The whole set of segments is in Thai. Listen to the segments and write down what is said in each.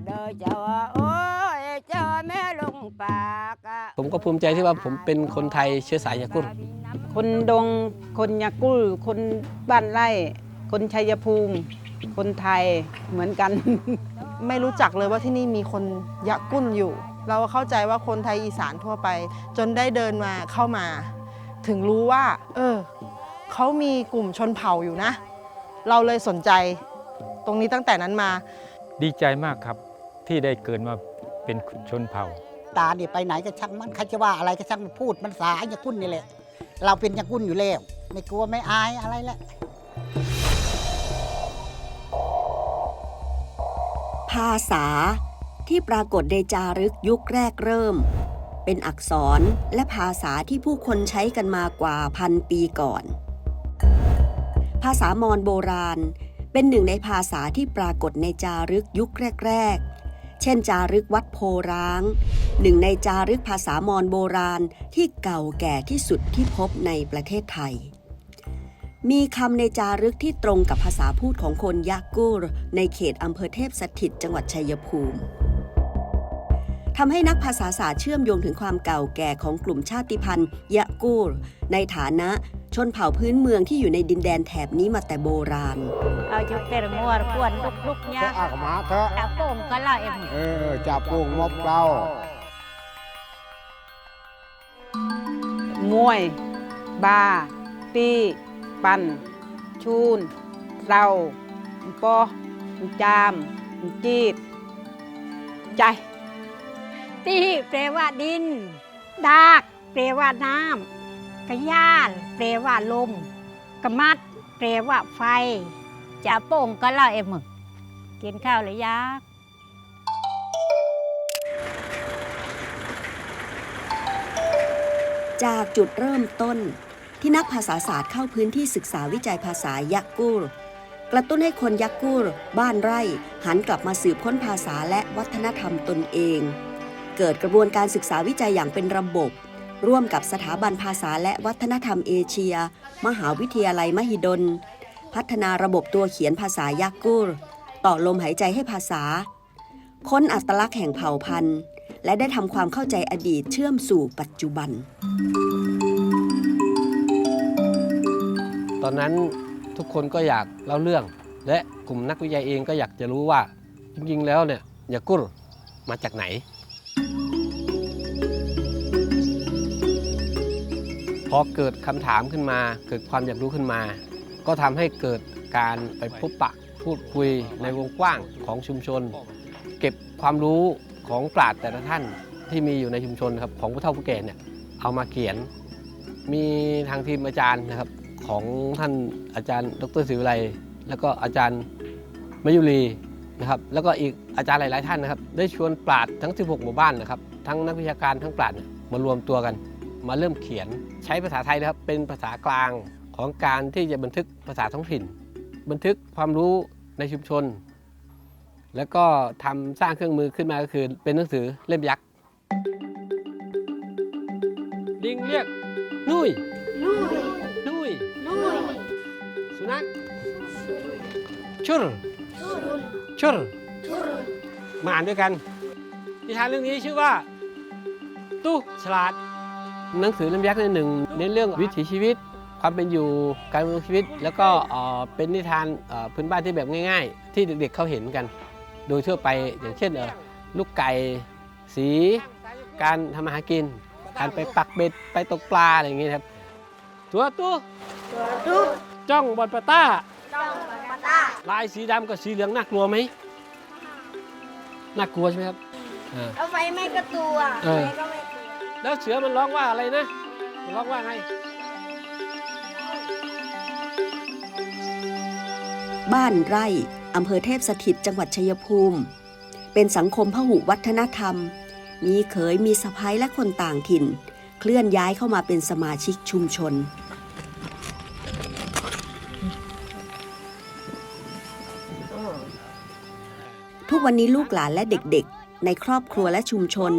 ตะดอเจ้าโอ้ยเจ้าแม่ลุงปากกะผมก็ภูมิใจที่ว่าผมเป็นคนไทยเชื้อสายยากุลคนดงคนยากุ้ลคนบ้านไร่ คนชัยภูมิ คนไทยเหมือนกัน ไม่รู้จักเลยว่าที่นี่มีคนยะกุ้นอยู่ เราก็เข้าใจว่าคนไทยอีสานทั่วไป จนได้เดินมาเข้ามา ถึงรู้ว่า เออเขามีกลุ่มชนเผ่าอยู่นะ เราเลยสนใจ ตรงนี้ตั้งแต่นั้นมา ดีใจมากครับ ที่ได้เกิดมาเป็นชนเผ่า ตาเนี่ยไปไหนก็ช่างมันใครจะว่าอะไรก็ช่างมันพูดมันสายยากุ้นนี่แหละ เราเป็นยากุ้นอยู่แล้วไม่กลัวไม่อายอะไรแหละภาษาที่ปรากฏในจารึกยุคแรกเริ่ม เป็นอักษรและภาษาที่ผู้คนใช้กันมากว่าพันปีก่อน ภาษามอญโบราณ เป็นหนึ่งในภาษาที่ปรากฏในจารึกยุคแรกๆ เช่น จารึกวัดโพร้าง หนึ่งในจารึกภาษามอญโบราณที่เก่าแก่ที่สุดที่พบในประเทศไทย มีคำในจารึกที่ตรงกับภาษาพูดของคนยากูรในเขตอำเภอเทพสถิตจังหวัดชัยภูมิ ทำให้นักภาษาศาสตร์เชื่อมโยงถึงความเก่าแก่ของกลุ่มชาติพันธุ์ยะกูรในฐานะชนเผ่าพื้นเมืองที่อยู่ในดินแดนแถบนี้มาแต่โบราณ เอาจุกเตรมัวกวนลุกลุกเธเนี่ยออากมาเถอะตาโป่งก็ล่าเอ็มเออจับปูงมบเรามวย บาตีปัน ชูนเราปอจาม จีดใจ ตีแปลว่าดิน ดาก แปลว่าน้ำกระย่านแปลว่าลม กระมัด แปลว่าไฟจ่าโป่งก็เล่าเอ็มกินข้าวหรือยังจากจุดเริ่มต้น ที่นักภาษาศาสตร์เข้าพื้นที่ศึกษาวิจัยภาษายะกูรกระตุ้นให้คนยะกูรบ้านไร่ หันกลับมาสืบค้นภาษาและวัฒนธรรมตนเอง เกิดกระบวนการศึกษาวิจัยอย่างเป็นระบบ ร่วมกับสถาบันภาษาและวัฒนธรรมเอเชีย มหาวิทยาลัยมหิดล พัฒนาระบบตัวเขียนภาษายะกูรต่อลมหายใจให้ภาษา ค้นอัตลักษณ์แห่งเผ่าพันธุ์ และได้ทำความเข้าใจอดีตเชื่อมสู่ปัจจุบัน ตอนนั้นทุกคนก็อยากเล่าเรื่อง และกลุ่มนักวิจัยเองก็อยากจะรู้ว่าจริงๆแล้วเนี่ยยากุลมาจากไหน พอเกิดคำถามขึ้นมา เกิดความอยากรู้ขึ้นมา ก็ทำให้เกิดการไปพบปะพูดคุยในวงกว้างของชุมชน เก็บความรู้ของปราชญ์แต่ละท่านที่มีอยู่ในชุมชนครับของผู้เฒ่าผู้แก่เนี่ยเอามาเขียน มีทางทีมอาจารย์นะครับของท่านอาจารย์ดรศิวิไลแล้วก็อาจารย์มยุรีนะครับแล้วก็อีกอาจารย์หลาย ๆ ท่านนะครับ ได้ชวนปราชญ์ทั้ง 16 หมู่บ้านนะครับ ทั้งนักวิชาการทั้งปราชญ์มารวมตัวกัน มาเริ่มเขียนใช้ภาษาไทยนะครับเป็นภาษากลางของการที่จะบันทึกภาษาท้องถิ่น บันทึกความรู้ในชุมชน แล้วก็ทำสร้างเครื่องมือขึ้นมาก็คือ เป็นหนังสือเล่มยักษ์ลิงเรียกนุยนุยนุยนุยสุนัขชุรชุรมาอ่านด้วยกันนิทานเรื่องนี้ชื่อว่าตู้ฉลาด หนังสือเล่มยักษ์ในหนึ่งในนเรื่องวิถีชีวิต ความเป็นอยู่การดำรงชีวิต แล้วก็เอ่อเป็นนิทานเอ่อพื้นบ้านที่แบบง่าย ๆ ที่เด็กๆเขาเห็นกัน โดยทั่วไปอย่างเช่นเอ่อลูกไก่สี การทำมาหากิน การไปปักเบ็ดไปตกปลาอะไรอย่างเงี้ยครับตัวตู้จ้องบอลปาต้าลายสีดำกับสีเหลืองน่ากลัวไหมน่ากลัวใช่ไหมครับอ่าเอาไฟไม่กระตัวเออ แล้วเสือมันร้องว่าอะไรนะ มันร้องว่าไง บ้านไร่อำเภอเทพสถิตจังหวัดชัยภูมิ เป็นสังคมพหุวัฒนธรรม มีเขยมีสะพ้ายและคนต่างถิ่น เคลื่อนย้ายเข้ามาเป็นสมาชิกชุมชนทุกวันนี้ลูกหลานและเด็กๆ ในครอบครัวและชุมชน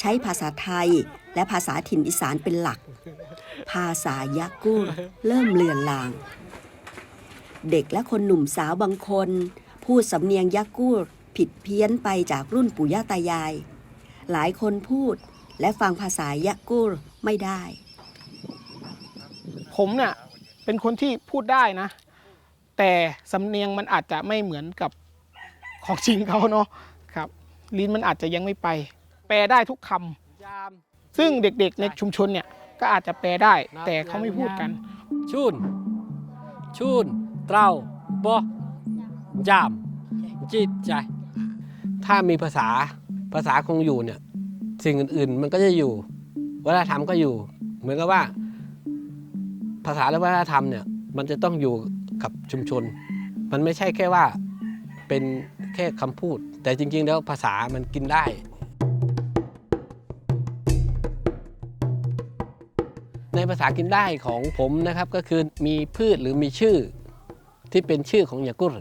ใช้ภาษาไทย และภาษาถิ่นอีสานเป็นหลัก ภาษายะกู้เริ่มเลือนลาง เด็กและคนหนุ่มสาวบางคน พูดสำเนียงยะกู้ผิดเพี้ยนไปจากรุ่นปู่ย่าตายาย หลายคนพูดและฟังภาษายะกู้ไม่ได้ ผมเนี่ยเป็นคนที่พูดได้นะ แต่สำเนียงมันอาจจะไม่เหมือนกับของจริงเขาเนาะครับ ลิ้นมันอาจจะยังไม่ไป แปลได้ทุกคำ ซึ่งเด็กๆในชุมชนเนี่ยก็อาจจะแปลได้ แต่เขาไม่พูดกันชุนชุนเตราบยาม จิตใจ ถ้ามีภาษาภาษาคงอยู่เนี่ย สิ่งอื่นๆ มันก็จะอยู่ วัฒนธรรมก็อยู่ เหมือนกับว่า ภาษาและวัฒนธรรมเนี่ย มันจะต้องอยู่กับชุมชน มันไม่ใช่แค่ว่าเป็นแค่คำพูด แต่จริง ๆ แล้วภาษามันกินได้ ในภาษากินได้ของผมนะครับก็คือมีพืชหรือมีชื่อที่เป็นชื่อของยากุร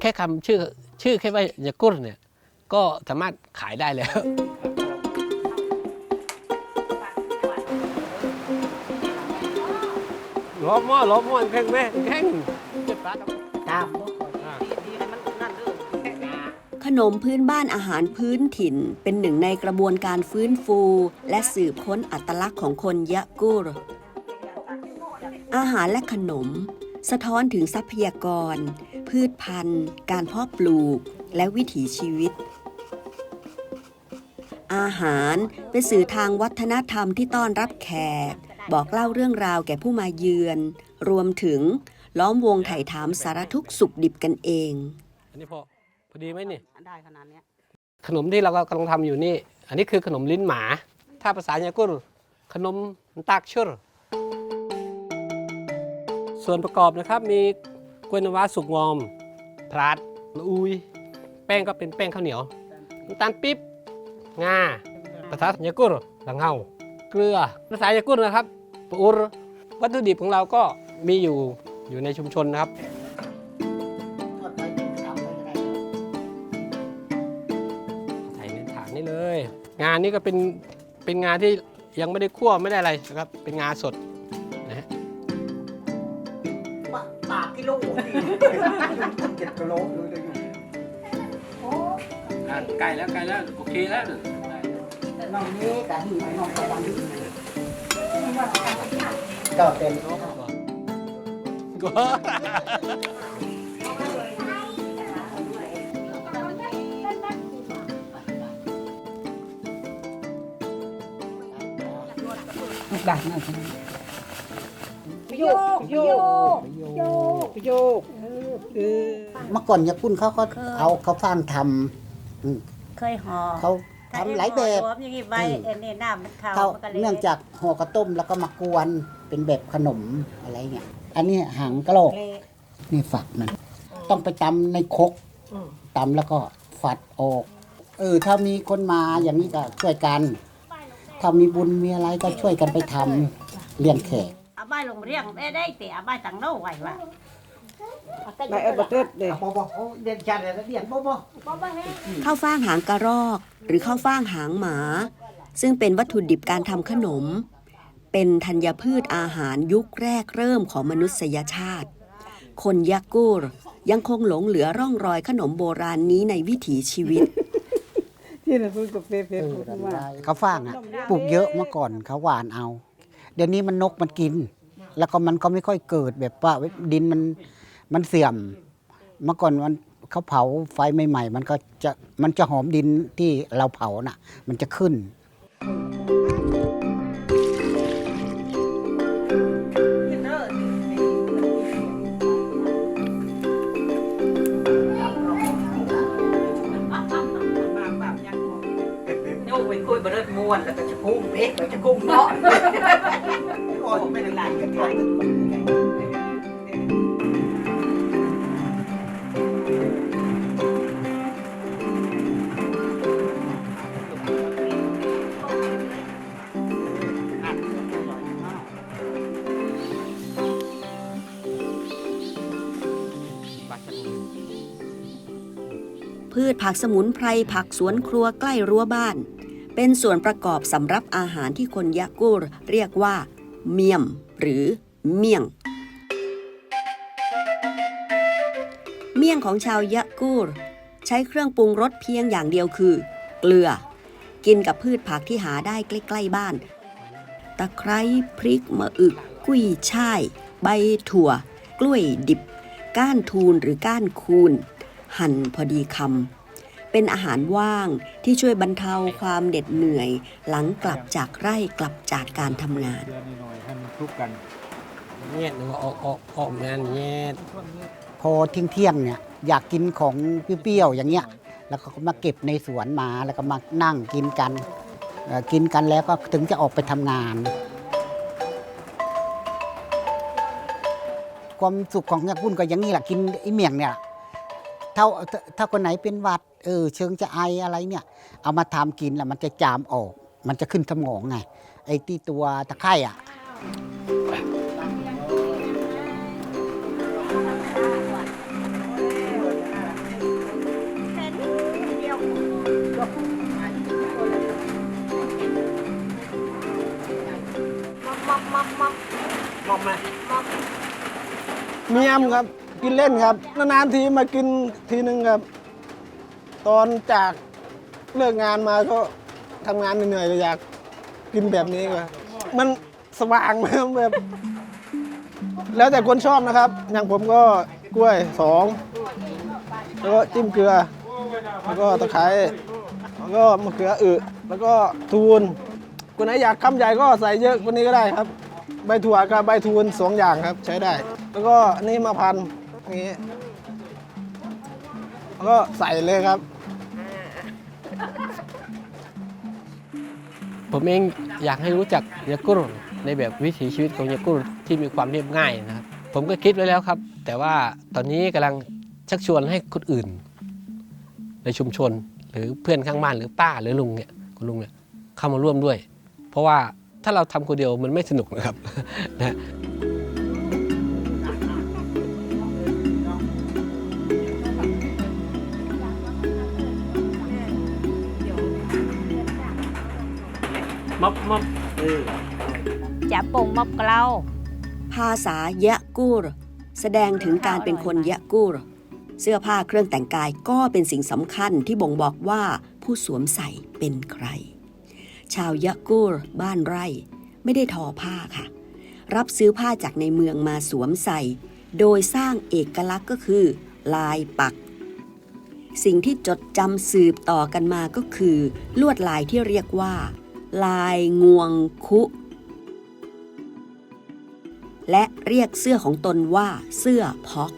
แค่คำชื่อชื่อแค่ว่ายากุรเนี่ยก็สามารถขายได้แล้ว ล้อมม้อล้อมม้อแข่งแม่แข่งเจ็บปากตาม ขนมพื้นบ้านอาหารพื้นถิ่น เป็นหนึ่งในกระบวนการฟื้นฟู และสืบค้นอัตลักษณ์ของคนยะกูร อาหารและขนม สะท้อนถึงทรัพยากร พืชพันธุ์ การเพาะปลูก และวิถีชีวิต อาหารเป็นสื่อทางวัฒนธรรมที่ต้อนรับแขก บอกเล่าเรื่องราวแก่ผู้มาเยือน รวมถึงล้อมวงไถ่ถามสารทุกข์สุขดิบกันเองอันนี้พอ อดีไหมนี่ ได้ขนาดนี้ขนมที่เรากำลังทำอยู่นี่ อันนี้คือขนมลิ้นหมา ถ้าภาษายากุรขนมตักชุรส่วนประกอบนะครับมีกล้วยน้ำว้าสุกงอมพลาดอุย แป้งก็เป็นแป้งข้าวเหนียวน้ำตาลปิ๊บ งา ภาษายากุรลังเฮาเกลือ ภาษายากุรนะครับปูรวัตถุดิบของเราก็มีอยู่อยู่ในชุมชนนะครับานนี้ก็เป็นเป็นงานที่ยังไม่ได้คั่วไม่ได้อะไรนะครับ เป็นงาสดนะฮะปากกิโลเจ็ดกิโลเลยจะอยู่ไก่แล้วไก่แล้วโอเคแล้วน้องนี้กับหิน้องกับหิก็เป็นก็ โยกโยกโยกโยกเออเมื่อก่อนยากุ้นเขาก็เอาเขาฟางทเคยห่อำเขาทำหลายแบบรวมอย่างนี้ใบเอ็นนี่น้ำมันขาวเขามันก็เลยเนื่องจากห่อกระต้มแล้วก็มากวนเป็นแบบขนมอะไรเงี้ยอันนี้หางกะโหลกเละนี่ฝักมัน ต้องไปตำในครกตำแล้วก็ฝัดออก เออถ้ามีคนมาอย่างนี้ก็ช่วยกัน ถ้ามีบุญมีอะไรก็ช่วยกันไปทำเลี้ยงแขกเอาใบลงเรียงได้ได้แต่เอาใบตังโน่ไว้ว่าได้เอ็ดบัตเตอร์เลยบอบอเรียนจัดเลยเรียนบอบอข้าวฟ่างหางกระรอก หรือข้าวฟ่างหางหมา ซึ่งเป็นวัตถุดิบการทำขนม เป็นธัญพืชอาหารยุคแรกเริ่มของมนุษยชาติ คนยะกูรยังคงหลงเหลือร่องรอยขนมโบราณนี้ในวิถีชีวิต ที่เราพูดกับเฟเฟเออพูดว่าเขาฟางอะปลูกเยอะเมื่อก่อนเขาหวานเอา เดี๋ยวนี้มันนกมันกิน แล้วก็มันก็ไม่ค่อยเกิดแบบว่าดินมันมันเสื่อม เมื่อก่อนมันเขาเผาไฟใหม่ๆมันก็จะมันจะหอมดินที่เราเผาน่ะ มันจะขึ้นโย มวนแล้วก็จะพุ่งเอ๊ะก็จะพุ่งเนาะโอ้ยไม่ได้ไรกันไทยพพืชผักสมุนไพรผักสวนครัวใกล้รั้วบ้าน เป็นส่วนประกอบสำหรับอาหารที่คนยะกูรเรียกว่า เมียม หรือเมี่ยง เมี่ยงของชาวยะกูร ใช้เครื่องปรุงรสเพียงอย่างเดียวคือ เกลือ กินกับพืชผักที่หาได้ใกล้ ๆ บ้าน ตะไคร้พริกมะอึก กุ้ยช่าย ใบถั่ว กล้วยดิบ ก้านทูนหรือก้านคูน หั่นพอดีคำ เป็นอาหารว่างที่ช่วยบรรเทาความเหน็ดเหนื่อย หลังกลับจากไร่กลับจากการทำงานเนหน่ยให้มันคลุกกันเงียหรืออกออกออกงานเงียพอเที่ยงเที่ยงเนี่ยอยากกินของเปรี้ยวๆอย่างเงี้ย แล้วก็มาเก็บในสวนมาแล้วก็มานั่งกินกันกินกันแล้วก็ถึงจะออกไปทำงานความสุขของยากุ่นก็อย่างนี้แหละกินไอ้เมี่ยงเนี่ย ถ้าถ้าถ้าคนไหนเป็นหวัดเออเชิงจะไออะไรเนี่ย เอามาทำกินแล้วมันจะจามออก มันจะขึ้นสมองไง ไอ้ที่ตัวตะไคร่อะเมียมครับ กินเล่นครับ นานๆทีมากินทีนึงครับ ตอนจากเลิกงานมาก็ทำงานเหนื่อยๆก็อยากกินแบบนี้ครับมันสว่างมากแบบ แล้วแต่คนชอบนะครับ อย่างผมก็กล้วยสองแล้วก็จิ้มเกลือ แล้วก็ตะไคร้แล้วก็มะเขืออึแล้วก็ทูนคนไหนอยากคำใหญ่ก็ใส่เยอะกว่านี้ก็ได้ครับ ใบถั่วกับใบทูนสองอย่างครับใช้ได้ แล้วก็อันนี้มาพันอย่า นี้แล้วก็ใส่เลยครับ ผมเองอยากให้รู้จักยากุลในแบบวิถีชีวิตของยากุลที่มีความเรียบง่ายนะครับ ผมก็คิดไว้แล้วครับ แต่ว่าตอนนี้กำลังชักชวนให้คนอื่น ในชุมชนหรือเพื่อนข้างบ้านหรือป้าหรือลุงเนี่ยคุณลุงเนี่ยเข้ามาร่วมด้วย เพราะว่าถ้าเราทำคนเดียวมันไม่สนุกนะครับนะ มับมับเออจะโป่งมอบเกลาภาษายะกูร แสดงถึงการเป็นคนยะกูร เสื้อผ้าเครื่องแต่งกายก็เป็นสิ่งสำคัญที่บ่งบอกว่าผู้สวมใส่เป็นใคร ชาวยะกูรบ้านไร่ ไม่ได้ทอผ้าค่ะ รับซื้อผ้าจากในเมืองมาสวมใส่ โดยสร้างเอกลักษณ์ก็คือ ลายปัก สิ่งที่จดจำสืบต่อกันมาก็คือ ลวดลายที่เรียกว่า ลายงวงคุ และเรียกเสื้อของตนว่าเสื้อพอก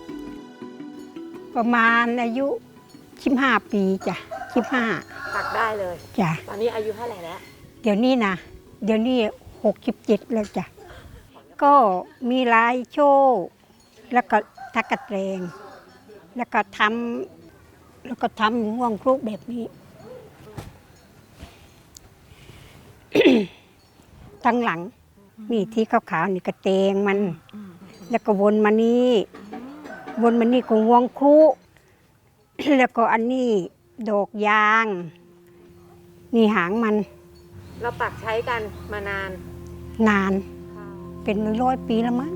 ประมาณอายุชิมห้าปีจ้ะชิมห้าตักได้เลยจ้ะตอนนี้อายุเท่าไหร่แล้วเดี๋ยวนี้นะเดี๋ยวนี้หกสิบเจ็ดแล้วจ้ะก็มีลายโชว์แล้วก็ทักกะแตรงแล้วก็ทำแล้วก็ทำห่วงครุกแบบนี้ ทั้งหลัง นี่ที่ขาวๆนี่กระเตงมัน แล้วก็วนมานี่วนมานี่ก็ห่วงครุแล้วก็อันนี้ดอกยาง นี่หางมัน เราปักใช้กันมานาน นาน เป็นร้อยๆปีแล้วมั้ง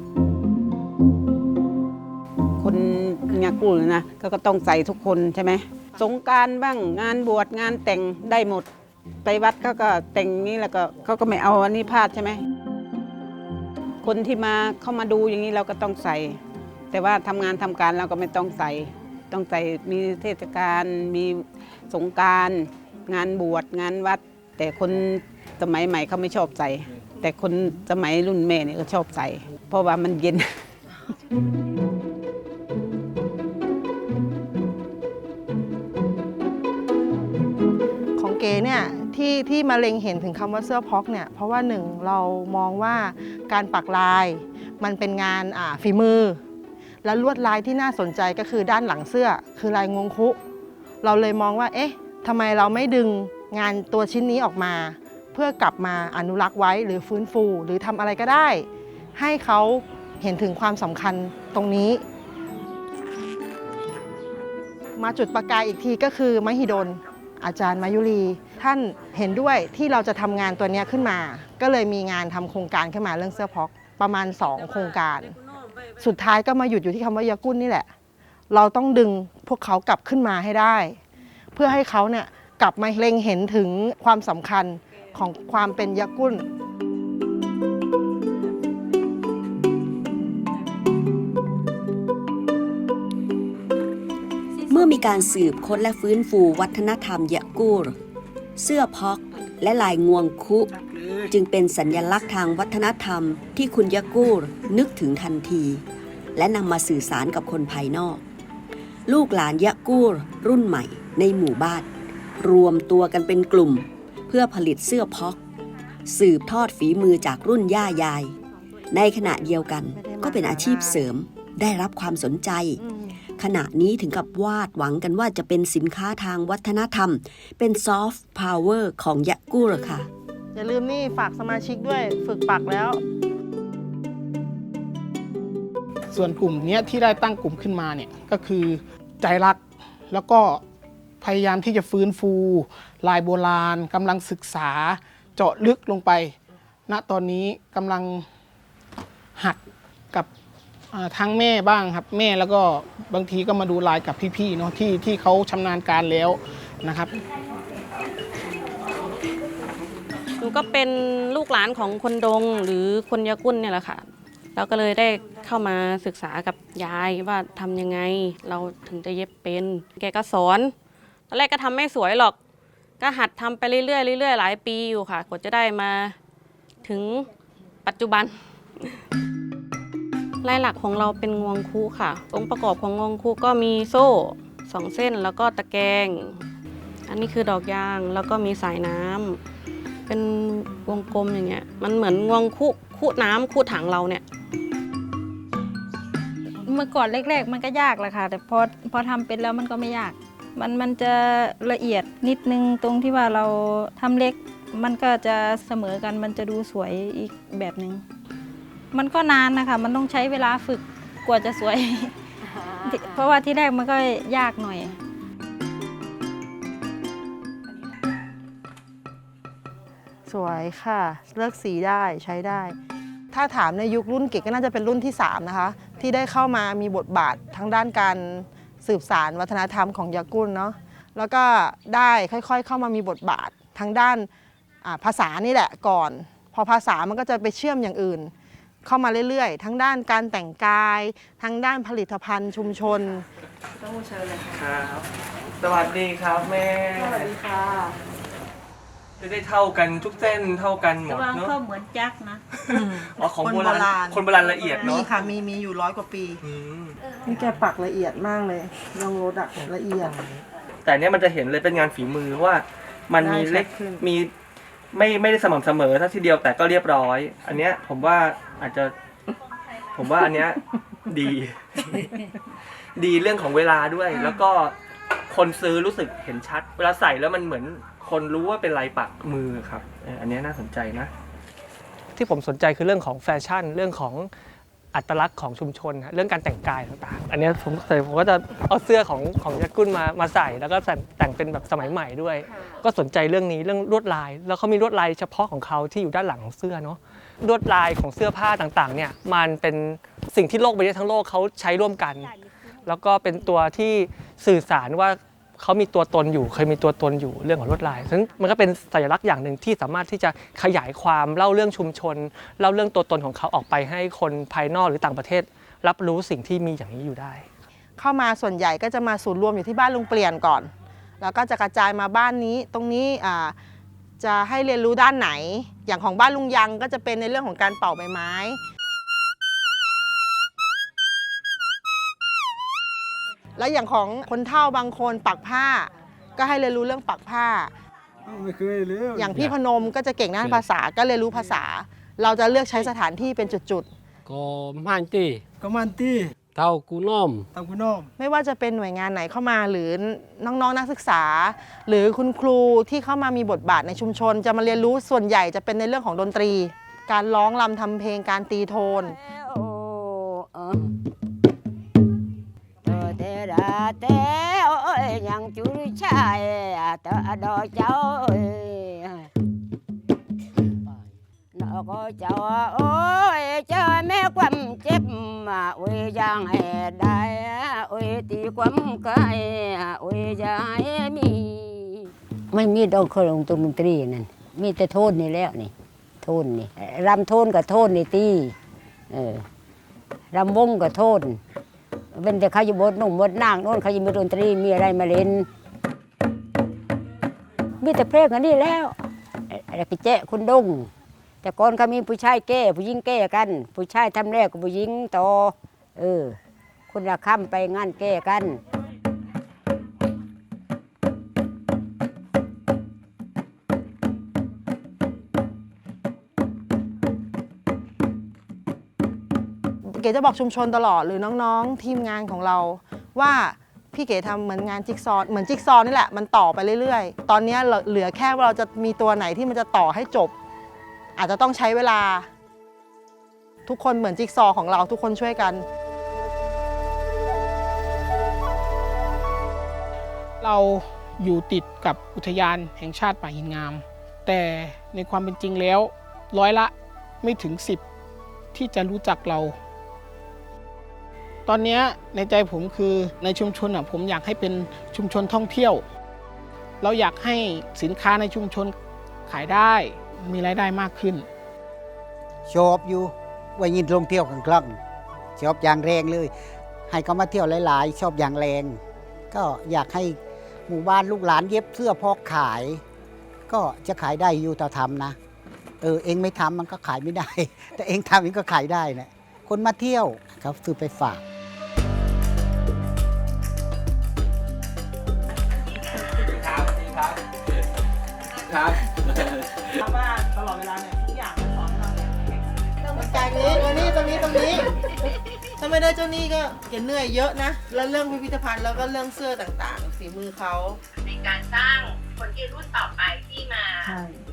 คนยากุลนะก็ก็ต้องใส่ทุกคนใช่ไหมสงกรารบ้างงานบวชงานแต่งได้หมด ไปวัดเขาก็แต่งนี้แล้วก็เขาก็ไม่เอาอันนี้พลาดใช่ไหมคนที่มาเข้ามาดูอย่างนี้เราก็ต้องใส่ แต่ว่าทำงานทำการเราก็ไม่ต้องใส่ ต้องใส่มีเทศกาลมีสงการงานบวชงานวัด แต่คนสมัยใหม่เขาไม่ชอบใส่ แต่คนสมัยรุ่นแม่เนี่ยก็ชอบใส่ เพราะว่ามันเย็น เก๋เนี่ยที่ที่มาเล็งเห็นถึงคำว่าเสื้อพ็อกเนี่ยเพราะว่าหนึ่งเรามองว่าการปักลายมันเป็นงานฝีมือ และลวดลายที่น่าสนใจก็คือด้านหลังเสื้อ คือลายงวงคุ เราเลยมองว่าเอ๊ะทำไมเราไม่ดึงงานตัวชิ้นนี้ออกมา เพื่อกลับมาอนุรักษ์ไว้หรือฟื้นฟู หรือทำอะไรก็ได้ ให้เขาเห็นถึงความสำคัญตรงนี้ มาจุดประกายอีกทีก็คือมหิดล อาจารย์มายุรีท่านเห็นด้วยที่เราจะทำงานตัวนี้ขึ้นมา ก็เลยมีงานทำโครงการขึ้นมาเรื่องเสื้อพ็อกประมาณ 2 โครงการ สุดท้ายก็มาหยุดอยู่ที่คำว่ายากุ้นนี่แหละ เราต้องดึงพวกเขากลับขึ้นมาให้ได้ เพื่อให้เขาเนี่ยกลับมาเล็งเห็นถึงความสำคัญของความเป็นยากุ้น มื่อมีการสืบค้นและฟื้นฟูวัฒนธรรมยะกูร เสื้อพอกและลายงวงคุ จึงเป็นสัญญลักษณ์ทางวัฒนธรรมที่คุณยะกูรนึกถึงทันที และนำมาสื่อสารกับคนภายนอก ลูกหลานยะกูรรุ่นใหม่ในหมู่บ้าน รวมตัวกันเป็นกลุ่ม เพื่อผลิตเสื้อพอกสืบทอดฝีมือจากรุ่นย่ายาย ในขณะเดียวกันก็เป็นอาชีพเสริมได้รับความสนใจ ขณะนี้ถึงกับวาดหวังกันว่าจะเป็นสินค้าทางวัฒนธรรม เป็นซอฟต์พาวเวอร์ของยะกูรค่ะ อย่าลืมนี่ฝากสมาชิกด้วยฝึกปักแล้ว ส่วนกลุ่มเนี้ยที่ได้ตั้งกลุ่มขึ้นมาเนี่ยก็คือใจรักแล้วก็พยายามที่จะฟื้นฟู ลายโบราณกำลังศึกษาเจาะลึกลงไป ณตอนนี้กำลังหัดกับอ่า ทั้งแม่บ้างครับ แม่แล้วก็บางทีก็มาดูลายกับพี่ๆเนาะที่ที่เขาชำนาญการแล้วนะครับ หนูก็เป็นลูกหลานของคนดงหรือคนยากุ้นเนี่ยแหละค่ะ เราก็เลยได้เข้ามาศึกษากับยายว่าทำยังไง เราถึงจะเย็บเป็น แกก็สอนตอนแรกก็ทำไม่สวยหรอก ก็หัดทำไปเรื่อยๆเรื่อยๆหลายปีอยู่ค่ะกว่าจะได้มาถึงปัจจุบัน ลายหลักของเราเป็นงวงคู่ค่ะ องค์ประกอบของงวงคู่ก็มีโซ่สองเส้นแล้วก็ตะแกรงอันนี้คือดอกยางแล้วก็มีสายน้ำเป็นวงกลมอย่างเงี้ยมันเหมือนงวงคู่คู่น้ำคู่ถังเราเนี่ยเมื่อก่อนแรกๆ มันก็ยากแหละค่ะ แต่พอพอทำเป็นแล้วมันก็ไม่ยาก มันมันจะละเอียดนิดนึงตรงที่ว่าเราทำเล็ก มันก็จะเสมอกันมันจะดูสวยอีกแบบหนึง่ง มันก็นานนะคะ มันต้องใช้เวลาฝึกกว่าจะสวย เพราะว่าที่แรกมันก็ยากหน่อย สวยค่ะ เลือกสีได้ใช้ได้ ถ้าถามในยุครุ่นเก๋ก็น่าจะเป็นรุ่นที่ 3 นะคะ ที่ได้เข้ามามีบทบาททั้งด้านการสืบสารวัฒนธรรมของยากุลเนาะแล้วก็ได้ค่อยๆ เข้ามามีบทบาททั้งด้านอ่าภาษานี่แหละก่อน พอภาษามันก็จะไปเชื่อมอย่างอื่น เข้ามาเรื่อยๆ ทั้งด้านการแต่งกาย ทั้งด้านผลิตภัณฑ์ชุมชนครับสวัสดีครับแม่สวัสดีค่ะจะได้เท่ากันทุกเส้นเท่ากันหมดเนาะเหมือนจักนะอ๋อของโบราณคนโบราณละเอียดมีเนาะค่ะมีมีอยู่ร้อยกว่าปี อืมนี่แกปักละเอียดมากเลยลองรถอะละเอียด แต่เนี้ยมันจะเห็นเลยเป็นงานฝีมือว่า มันมีเล็กได้ชัดขึ้น มีไม่ไม่ได้สม่ำเสมอทั้ทีเดียวแต่ก็เรียบร้อย อันเนี้ยผมว่า อาจจะ ผมว่าอันเนี้ย ดี ดีเรื่องของเวลาด้วย แล้วก็คนซื้อรู้สึกเห็นชัด เวลาใส่แล้วมันเหมือนคนรู้ว่าเป็นลายปักมือครับเอออันเนี้ยน่าสนใจนะ ที่ผมสนใจคือเรื่องของแฟชั่น เรื่องของอัตลักษณ์ของชุมชนฮะเรื่องการแต่งกายต่างๆ อันเนี้ยผมใส่ผมก็จะเอาเสื้อของของยักษ์กุ้นมามาใส่แล้วก็แต่งแต่งเป็นแบบสมัยใหม่ด้วย ก็สนใจเรื่องนี้เรื่องลวดลาย แล้วเขามีลวดลายเฉพาะของเขาที่อยู่ด้านหลังของเสื้อเนาะ ลวดลายของเสื้อผ้าต่างๆเนี่ยมันเป็นสิ่งที่โลกใบนี้ทั้งโลกเขาใช้ร่วมกัน แล้วก็เป็นตัวที่สื่อสารว่าเขามีตัวตนอยู่ เคยมีตัวตนอยู่เรื่องของลวดลายซึ่งมันก็เป็นสัญลักษณ์อย่างหนึ่งที่สามารถที่จะขยายความเล่าเรื่องชุมชน เล่าเรื่องตัวตนของเขาออกไปให้คนภายนอกหรือต่างประเทศ รับรู้สิ่งที่มีอย่างนี้อยู่ได้ เข้ามาส่วนใหญ่ก็จะมาศูนย์รวมอยู่ที่บ้านลุงเปลี่ยนก่อน แล้วก็จะกระจายมาบ้านนี้ตรงนี้อ่า จะให้เรียนรู้ด้านไหน อย่างของบ้านลุงยังก็จะเป็นในเรื่องของการเป่าใบไม้แล้วอย่างของคนเฒ่าบางคนปักผ้า ก็ให้เรียนรู้เรื่องปักผ้า ไม่เคยเลยอย่างพี่พนมก็จะเก่งด้านภาษาก็เรียนรู้ภาษา เราจะเลือกใช้สถานที่เป็นจุดก็มันตีก็มันตี้ เท่ากูน้อมตามคุณน้อมๆไม่ว่าจะเป็นหน่วยงานไหนเข้ามาหรือน้องๆนักศึกษา หรือคุณครูที่เข้ามามีบทบาทในชุมชน จะมาเรียนรู้ส่วนใหญ่จะเป็นในเรื่องของดนตรี การร้องรำทำเพลงการตีโทน โอ้เออเตเตระเตโอ้ยชายตะดอเจ้าเอ้ยนอ กเจ้าโอ้ยเจอแม่ความเจ็บมาโอ้ยยังให้ได้โอ้ยตีความไกลโอ้ยยังมีไม่มีดอกเครื่องดนตรีนั่นมีแต่โทนนี่แล้วนี่ โทนนี่รำโทนกับโทนนี่ตีเออรำวงกับโทนเป็นแต่เขาอยู่บนนุ่มบนนางโน่นเขาอยู่มีดนตรีมีอะไรมาเล่นมีแต่เพลงอันนี้แล้วอะไรกิเจ๊คุณดง แต่ก่อนเขามีผู้ชายแก้ผู้หญิงแก้กัน ผู้ชายทำแรกกับผู้หญิงต่อเออคุณละค่ำไปงานแก้กันเก๋จะบอกชุมชนตลอดหรือน้องๆ ทีมงานของเรา ว่าพี่เก๋ทำเหมือนงานจิ๊กซอว์เหมือนจิ๊กซอว์นี่แหละมันต่อไปเรื่อยๆ ตอนนี้เหลือแค่ว่าเราจะมีตัวไหนที่มันจะต่อให้จบ อาจจะต้องใช้เวลา ทุกคนเหมือนจิ๊กซอของเราทุกคนช่วยกัน เราอยู่ติดกับอุทยานแห่งชาติป่าหินงาม แต่ในความเป็นจริงแล้ว ร้อยละไม่ถึง 10 ที่จะรู้จักเรา ตอนนี้ในใจผมคือในชุมชนอะผมอยากให้เป็นชุมชนท่องเที่ยว เราอยากให้สินค้าในชุมชนขายได้ มีรายได้มากขึ้น ชอบอยู่ว่ายินลงเที่ยวกลางครั้งชอบอย่างแรงเลย ให้เขามาเที่ยวหลาย ๆ ชอบอย่างแรง ก็อยากให้หมู่บ้านลูกหลานเย็บเสื้อพอกขาย ก็จะขายได้อยู่แต่ทำนะ เออเองไม่ทำมันก็ขายไม่ได้ แต่เองทำเองก็ขายได้นะคนมาเที่ยวเขาซื้อไปฝากครับ ตรงนี้ตรงนี้ถ้าไม่ได้เจ้าหนี้ก็เห็นเหนื่อยเยอะนะ แล้วเรื่องพิพิธภัณฑ์แล้วก็เรื่องเสื้อต่างๆฝีมือเขาในการสร้างคนที่รุ่นต่อไปที่มา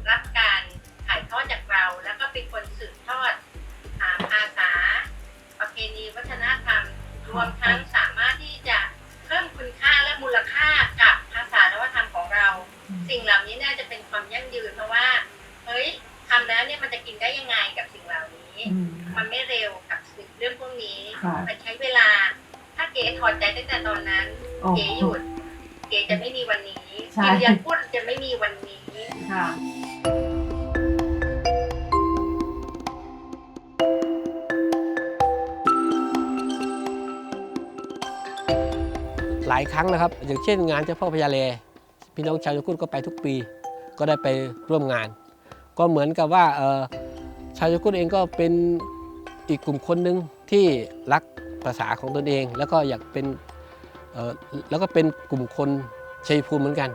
รับการถ่ายทอดจากเรา แล้วก็เป็นคนสืบทอดอาอาสาประเพณีวัฒนธรรม รวมทั้ง เก๋หยุดเก๋จะไม่มีวันนี้ใช่กินยังพูดจะไม่มีวันนี้ ค่ะ หลายครั้งนะครับ อย่างเช่นงานเจ้าพ่อพญาเลพี่น้องชาวยกุลก็ไปทุกปี ก็ได้ไปร่วมงาน ก็เหมือนกับว่าเอ่อชาวยกุลเองก็เป็นอีกกลุ่มคนหนึ่งที่รักภาษาของตนเอง แล้วก็อยากเป็นเอ่อ แล้วก็เป็นกลุ่มคนชัยภูมิเหมือนกัน